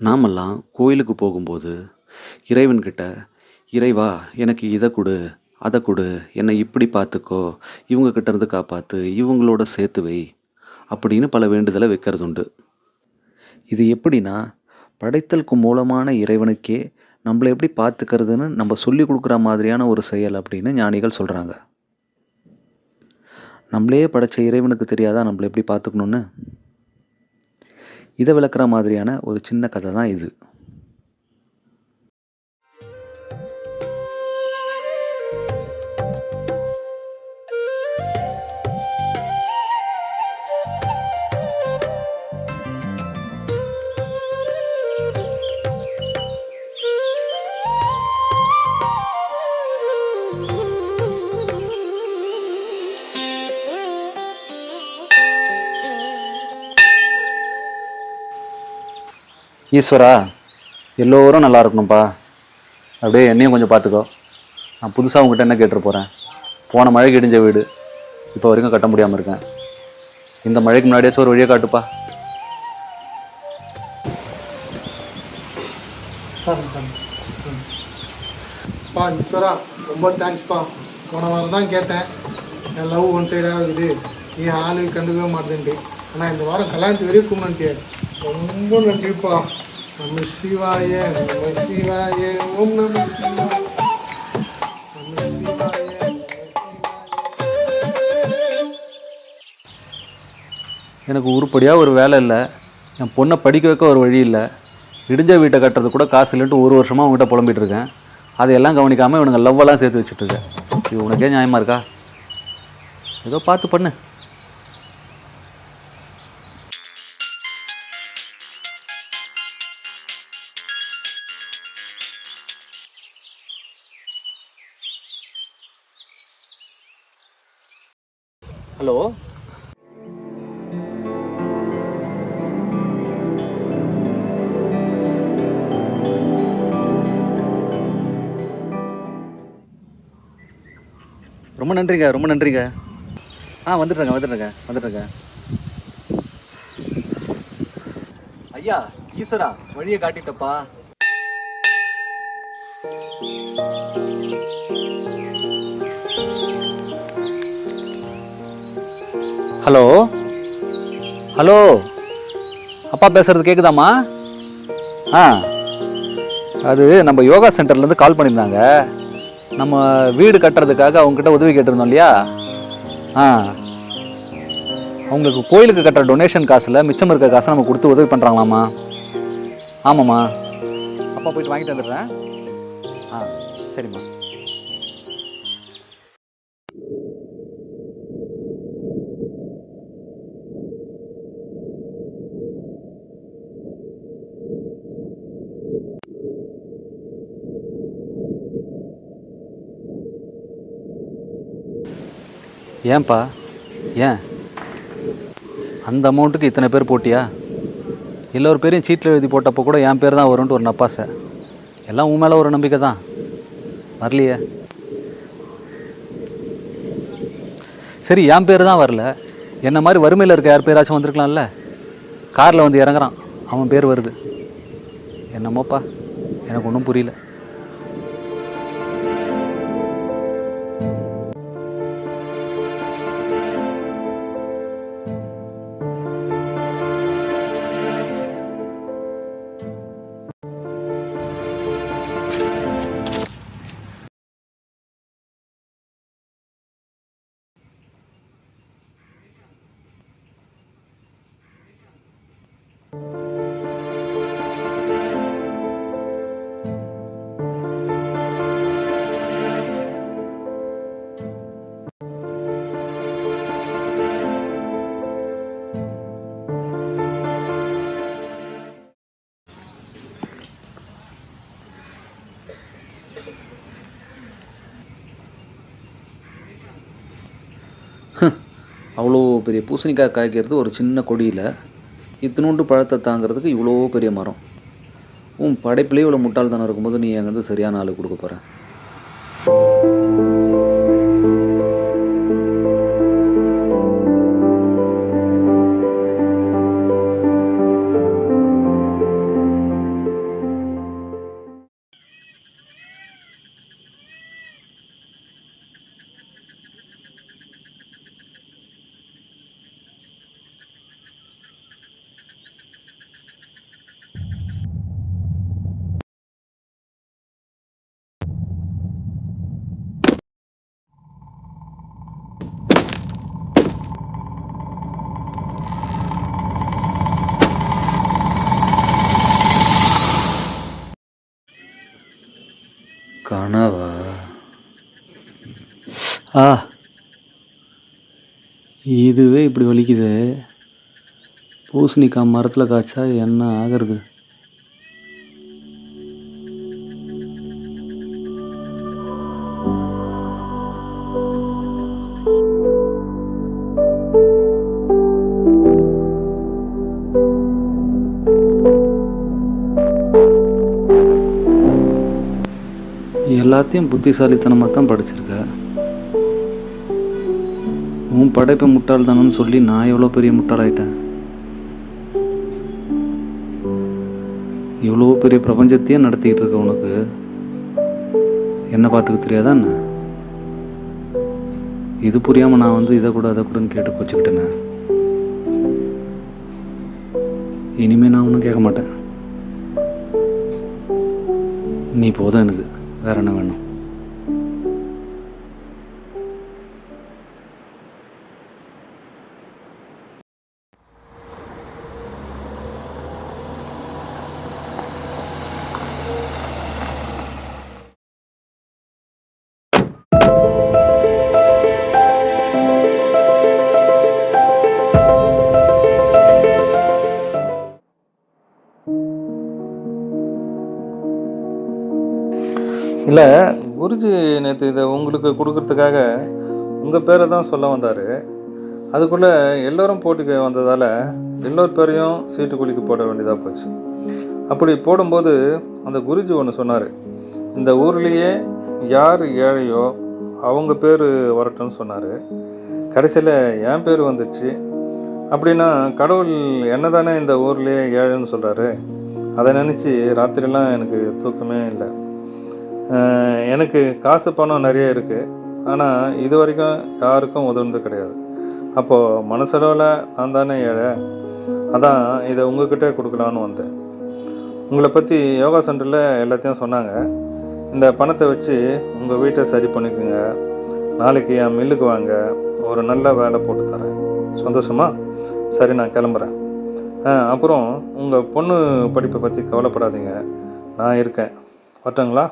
நாமெல்லாம் கோயிலுக்கு போகும்போது இறைவன்கிட்ட இறைவா எனக்கு இதை கொடு அதை கொடு என்னை இப்படி பார்த்துக்கோ இவங்கக்கிட்ட இருந்து காப்பாற்று இவங்களோட சேர்த்து வை அப்படின்னு பல வேண்டுதலை வைக்கிறது உண்டு. இது எப்படின்னா படைத்தலுக்கு மூலமான இறைவனுக்கே நம்மளை எப்படி பார்த்துக்கிறதுன்னு நம்ம சொல்லி கொடுக்குற மாதிரியான ஒரு செயல் அப்படின்னு ஞானிகள் சொல்கிறாங்க நம்மளே படைத்த இறைவனுக்கு தெரியாதா நம்மளை எப்படி பார்த்துக்கணுன்னு இதை விளக்குற மாதிரியான ஒரு சின்ன கதை தான் இது. ஈஸ்வரா எல்லோரும் நல்லா இருக்கணும்ப்பா அப்படியே என்னையும் கொஞ்சம் பார்த்துக்கோ. நான் புதுசாக உங்ககிட்ட என்ன கேட்டுட்டு போகிறேன் போன மழைக்கு இடிஞ்ச வீடு. இப்போ வரைக்கும் கட்ட முடியாமல் இருக்கேன். இந்த மழைக்கு முன்னாடியாச்சும் ஒரு வழியை காட்டுப்பா. பா ஈஸ்வரா ரொம்ப தேங்க்ஸ்ப்பா போன வாரம் தான் கேட்டேன். என் லவ் ஒன் சைடாக இருக்குது. நீ ஆளு கண்டுக்கவே மாட்டேன்ட்டு. ஆனால் இந்த வாரம் கல்யாணத்து வரையும் கூப்பிட்டு ரொம்ப நன்றிப்பா நம்ம சிவாய நம்ம சிவாய ஓம் நம சிவாய நம்ம சிவாய எனக்கு உருப்படியாக ஒரு வேலை இல்லை. என் பொண்ணை படிக்க வைக்க ஒரு வழி இல்லை. இடிஞ்ச வீட்டை கட்டுறது கூட காசு இல்லைன்ட்டு ஒரு வருஷமாக அவங்ககிட்ட புலம்பிட்டு இருக்கேன். அதையெல்லாம் கவனிக்காமல் இவனுங்க லவ்வெல்லாம் சேர்த்து வச்சுட்டு இருக்கேன். இது உனக்கே நியாயமாக இருக்கா? ஏதோ பார்த்து பண்ணு. ஹலோ ரொம்ப நன்றிங்க ரொம்ப நன்றிங்க. ஆ வந்துட்டுருங்க வந்துட்டுருங்க வந்துட்டுருங்க ஐயா ஈஸ்வரா வழியை காட்டிட்டப்பா. ஹலோ? ஹலோ? அப்பா பேசுகிறது கேட்குதாம்மா ஆ. அது நம்ம யோகா சென்டர்லேருந்து கால் பண்ணியிருந்தாங்க. நம்ம வீடு கட்டுறதுக்காக அவங்ககிட்ட உதவி கேட்டிருந்தோம் இல்லையா? ஆ. அவங்களுக்கு கோயிலுக்கு கட்டுற டொனேஷன் காசில் மிச்சம் இருக்க காசை நம்ம கொடுத்து உதவி பண்ணுறாங்களாம்மா ஆமாம்மா. அப்பா போயிட்டு வாங்கிட்டு வந்துடுறேன். ஆ சரிம்மா. ஏன்பா? ஏன்? அந்த அமௌண்ட்டுக்கு இத்தனை பேர் போட்டியா? எல்லோரு பேரையும் சீட்டில் எழுதி போட்டப்போ கூட என் பேர் தான் வரும்ன்ட்டு ஒரு நப்பாசை. எல்லாம் உன் மேலே ஒரு நம்பிக்கை தான். வரலையே. சரி என் பேர் தான் வரல. என்ன மாதிரி வறுமையில் இருக்க யார் பேராச்சும் வந்திருக்கலாம்ல? காரில் வந்து இறங்குறான். அவன் பேர் வருது. என்னமோப்பா? எனக்கு ஒன்றும் புரியல. இவ்வளோ பெரிய பூசணிக்காய் காய்க்கிறது ஒரு சின்ன கொடியில் இத்தினூண்டு பழத்தை தாங்கிறதுக்கு இவ்வளோ பெரிய மரம். உன் படைப்புலேயே இவ்வளோ முட்டாள்தனம் இருக்கும்போது நீ அங்கேருந்து சரியான ஆளு கொடுக்க போகிறேன் கனவா? ஆ. இதுவே இப்படி வலிக்குது. பூசணிக்காய் மரத்தில் காய்ச்சா என்ன ஆகிறது? எல்லாத்தையும் புத்திசாலித்தனமாக தான் படிச்சிருக்க. உன் படைப்பை முட்டாள்தானன்னு சொல்லி நான் எவ்வளோ பெரிய முட்டாளாயிட்டேன்? இவ்வளோ பெரிய பிரபஞ்சத்தையே நடத்திக்கிட்டு இருக்க உனக்கு. என்ன பார்த்துக்க தெரியாதா என்ன? இது புரியாமல் நான் வந்து இதை கூட அதை கூடன்னு கேட்டு வச்சுக்கிட்டேனே இனிமே நான் ஒன்றும் கேட்க மாட்டேன். நீ போதும் எனக்கு. வேற என்ன வேணும்? இல்லை. குருஜி நேற்று இதை உங்களுக்கு கொடுக்கறதுக்காக உங்கள் பேரை தான் சொல்ல வந்தார். அதுக்குள்ளே எல்லோரும் போட்டிக்கு வந்ததால் எல்லோர் பேரையும் சீட்டு குலுக்கி போட வேண்டியதாக போச்சு. அப்படி போடும்போது அந்த குருஜி ஒன்று சொன்னார். இந்த ஊர்லேயே யார் ஏழையோ அவங்க பேர் வரட்டும்னு சொன்னார். கடைசியில் என் பேர் வந்துடுச்சு அப்படின்னா கடவுள் என்ன தானே இந்த ஊர்லேயே ஏழைன்னு சொல்கிறாரு அதை நினச்சி ராத்திரிலாம் எனக்கு தூக்கமே இல்லை. எனக்கு காசு பணம் நிறைய இருக்குது ஆனால் இது வரைக்கும் யாருக்கும் உதவுனது கிடையாது. அப்போது மனசளவில் நான் தானே ஏழை? அதான் இதை உங்ககிட்ட கொடுக்கலான்னு வந்தேன். உங்களை பற்றி யோகா சென்டரில் எல்லாத்தையும் சொன்னாங்க. இந்த பணத்தை வச்சு உங்கள் வீட்டை சரி பண்ணிக்கோங்க. நாளைக்கு என் மில்லுக்கு வாங்க. ஒரு நல்ல வேலை போட்டு தரேன். சந்தோஷமா? சரி நான் கிளம்புறேன். ஆ அப்புறம் உங்கள் பொண்ணு படிப்பை பற்றி கவலைப்படாதீங்க. நான் இருக்கேன். வரட்டுங்களா?